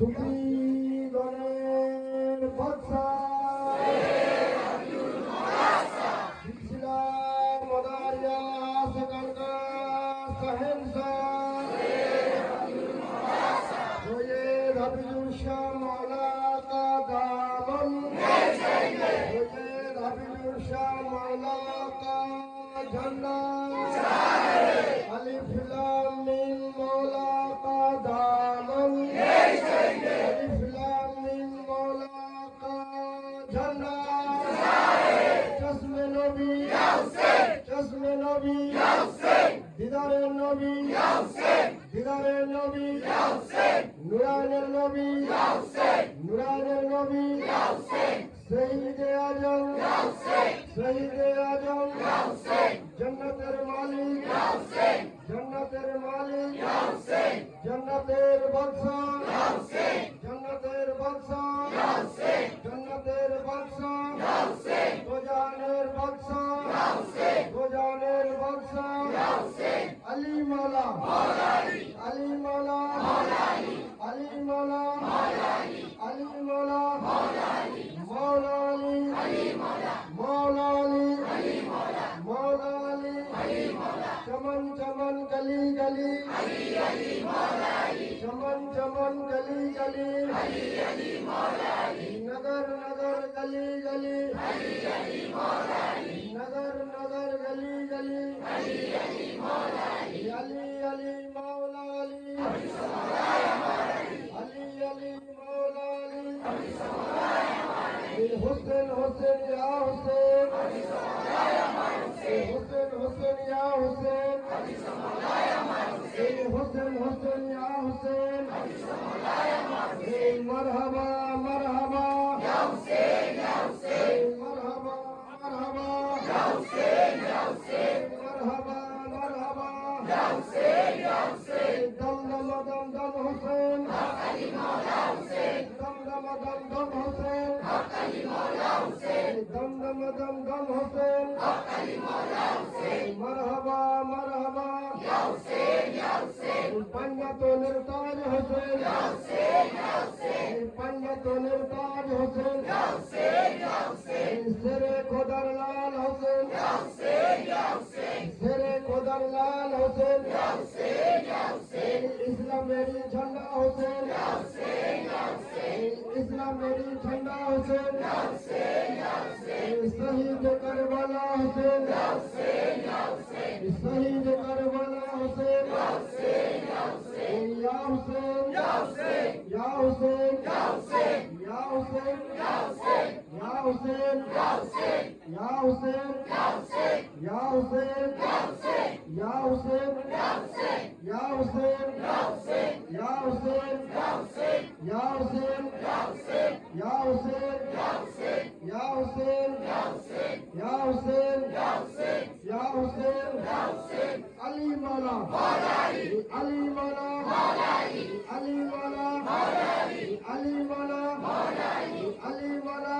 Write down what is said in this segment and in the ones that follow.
তুমি গণের ভরসা সিলসিলা মদারিয়া সকাল কা সহেমসা ঝর্ণা চশমে নবী চশমে নবী দিদারের নবী দিদারের নবী নুরানের নবী নুরানের নবী শহীদ আজম শহীদ আজম জন্নতের মালিক জন্নতের মালিক জন্নতের বদশাহ গলি গলি চমন চমন গলি গলি নগর নগর গলি গলি নগর নগর গলি গলি আলী আলী মৌলা আলী আলী আলী মৌলা আলী হোসেন হোসেন ইয়া হোসেন হোসেন হোসেন হোসেন ইয়া হোসেন। মারহাবা মারহাবা। মরহবা মরহবা। মারহাবা মারহাবা। দম দম হোসেন দম দম দম দম হোসেন মরহবা মরহবা पंजत निर्ताज हुसैन पंजत निर्ताज हुसैन सिरे खुदर लाल हुसैन सिरे खुदर लाल हुसैन इस्लाम झंडा मेरी ठंडा हुसैन शहीद करबला हुसैन शहीद करबला हुसैन या हुसैन या हुसैन या हुसैन या हुसैन या हुसैन या हुसैन या हुसैन या हुसैन या हुसैन या Hussain Ya Hussein Ya Hussein Ya Hussein Ya Hussein Ali Mala. Mala Ali Ali Mala. Mala Ali Ali Mala. Mala Ali Ali Mala. Mala Ali Ali Mala.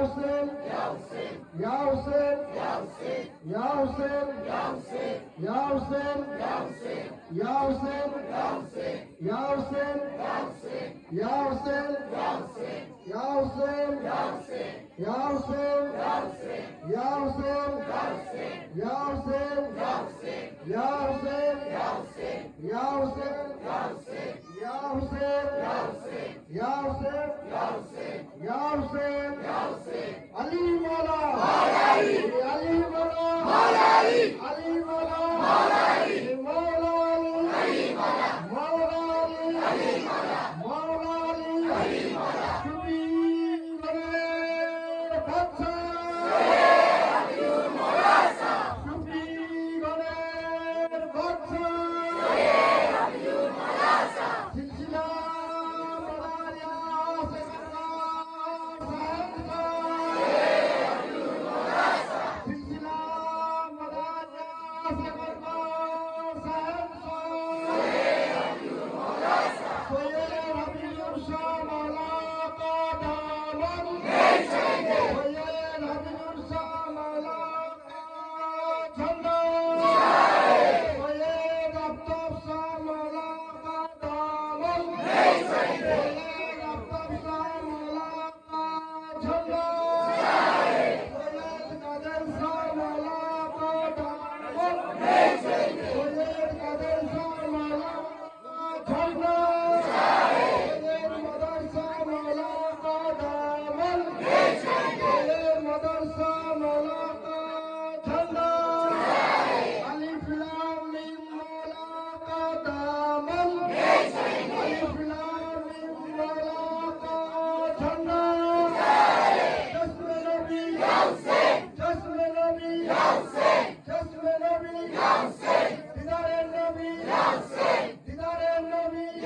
Hüseyin Ya Hüseyin Ya Hüseyin Ya Hüseyin Ya Hüseyin Ya Hüseyin Ya Hüseyin Ya Hüseyin Ya Hüseyin Ya Hüseyin Ya Hüseyin Ya Hüseyin Ya Hüseyin Ya Hüseyin Ya Hüseyin Ya Hüseyin Ya Hüseyin Ali Mala Ali Mala Ali Mala Ali Mala Ali Mala Ali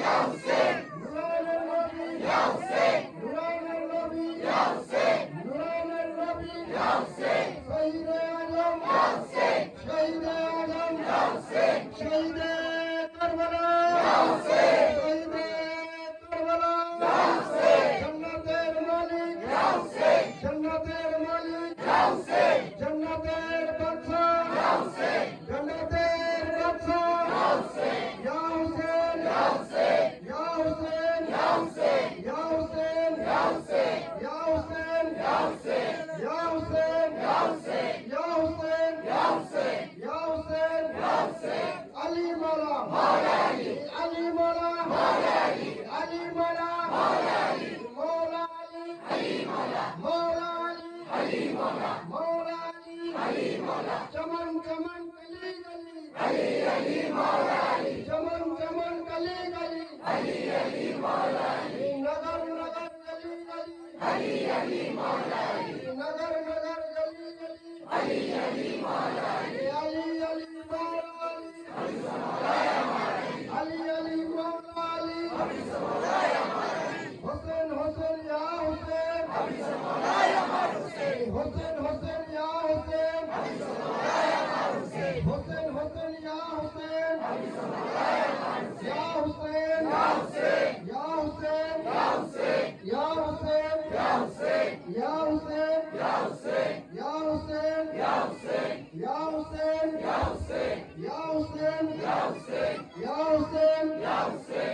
Go, Okay. Não sei.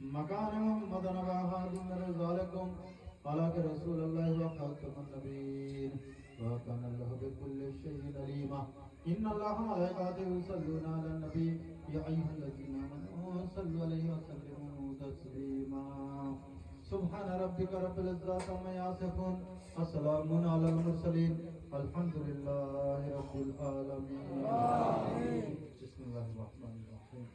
مکانم مدن باہر من ذالکم قالا کہ رسول اللہ وقاتم النبیین. وقان اللہ بکل شہید علیمہ ان اللہ ملائکاتے سلونا لنبی النبی. یا ایہا الذین آمنوا صلو علیہ وسلموا تسلیمہ سبحان ربک رب العزت عما یصفون. السلام علی المرسلین. الحمدللہ رب العالمین. بسم اللہ الرحمن الرحیم.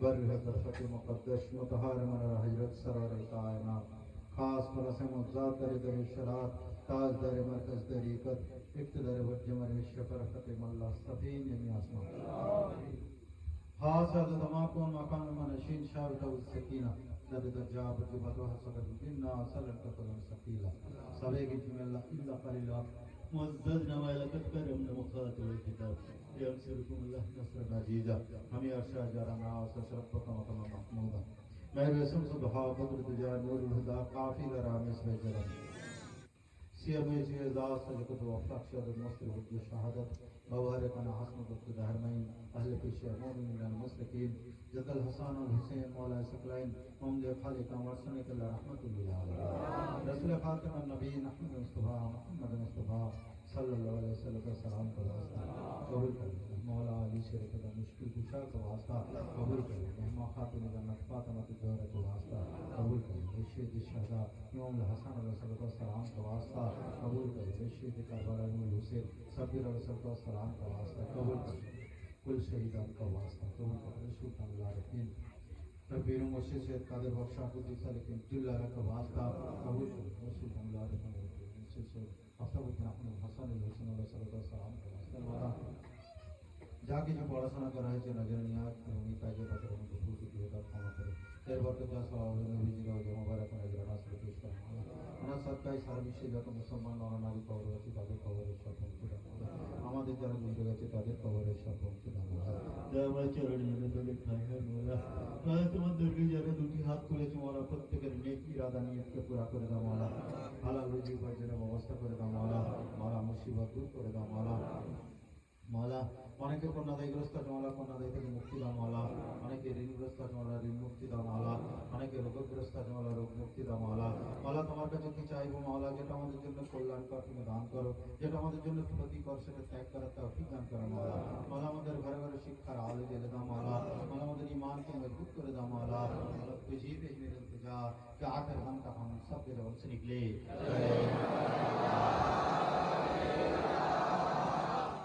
بر حضرت مقدس، متحر من حضرت سرور کائنات، خاص پرس مقدار در در شرات تاج در مرکز دریقت اقتدار وجمر شفر ختم اللہ صفین جمعی آسمان. خاص حضرت ماکون مقام منشین شاوٹ و سکینہ نبی درجاب جبت و حسد جنہ سلکت و سکیلہ سبے کی جمعی اللہ اللہ قلیلہ مزدنا ويلتكبر من مقالة والكتاب. لينصركم الله نصرا عزيزا هم يرشا جرنا وستشرفك مقام محمودا. مهر اسم سبحا بدر تجا نور الهدى قافي لرام اسم جرم. سيامي سيزا سجكت وفتح شر المصر حج الشهادت مبارکنا حسنت عبد الرحمین، اہل پیشی مومن گن مستقیم جدل حسان الحسین، مولا سکلائن محمد خالق ورسن کل رحمت اللہ علیہ۔ رسول خاتم النبی نحمد مصطفیٰ، محمد مصطفیٰ صلى الله عليه وسلم السلام قبول کر لینا مولا علی شریف کا مشکل کشا کا واسطہ قبول کر لینا مہما خاتم کا نقفات مت جوہر کا واسطہ قبول کر لینا رشید شہدا امام الحسن علیہ الصلوۃ والسلام کا واسطہ قبول کر لینا رشید کربلا امام حسین صبر علیہ الصلوۃ والسلام کا واسطہ قبول کر لینا کل شہیدان کا واسطہ قبول کر رسول اللہ العالمین ربیر مسجد سے قادر بخشا کو دیسا لیکن دل کا واسطہ قبول کر رسول اللہ العالمین مسجد سے যা কিছু পড়াশোনা করা হয়েছে নজর নিয়াজ পাশে আমাকে ভুল দিয়ে তার ক্ষমা করে এর বরকত যা সব নবীজিরা এখন নজর আসলে ওনার সরকারি সারা বিশ্বে যত মুসলমান নরনারী কবর আছে তাদের কবরের সব। আমাদের যারা মধ্যে গেছে তাদের কবরের। জয় আমার চরণে তোদের ঠাই হয় মোলা তোমার তোমাদেরকে যারা দুটি হাত তুলেছে মারা প্রত্যেকের নেকি ইরাদা নিয়তকে পুরা করে দাও মারা হালাল রুজি উপার্জনের ব্যবস্থা করে দাও মারা মারা মুসিবত দূর করে দাও মোলা মালা অনেকে কন্যাদায়গ্রস্ত আছে মালা কন্যাদায় থেকে মুক্তি দাও মালা অনেকে ঋণগ্রস্ত আছে মালা ঋণ মুক্তি দাও মালা অনেকে রোগগ্রস্ত আছে মালা রোগ মুক্তি দাও মালা মালা তোমার কাছে কি চাইবো মালা যেটা আমাদের জন্য কল্যাণকর তুমি দান করো যেটা আমাদের জন্য ক্ষতিকর সেটা ত্যাগ করার তৌফিক দান করো মালা মালা আমাদের ঘরে ঘরে শিক্ষার আলো জেলে দাও মালা মালা আমাদের ইমানকে মজবুত করে দাও মালা মালা तुझी पे मेरे इंतजार कि आकर हम का हम सब के रब से निकले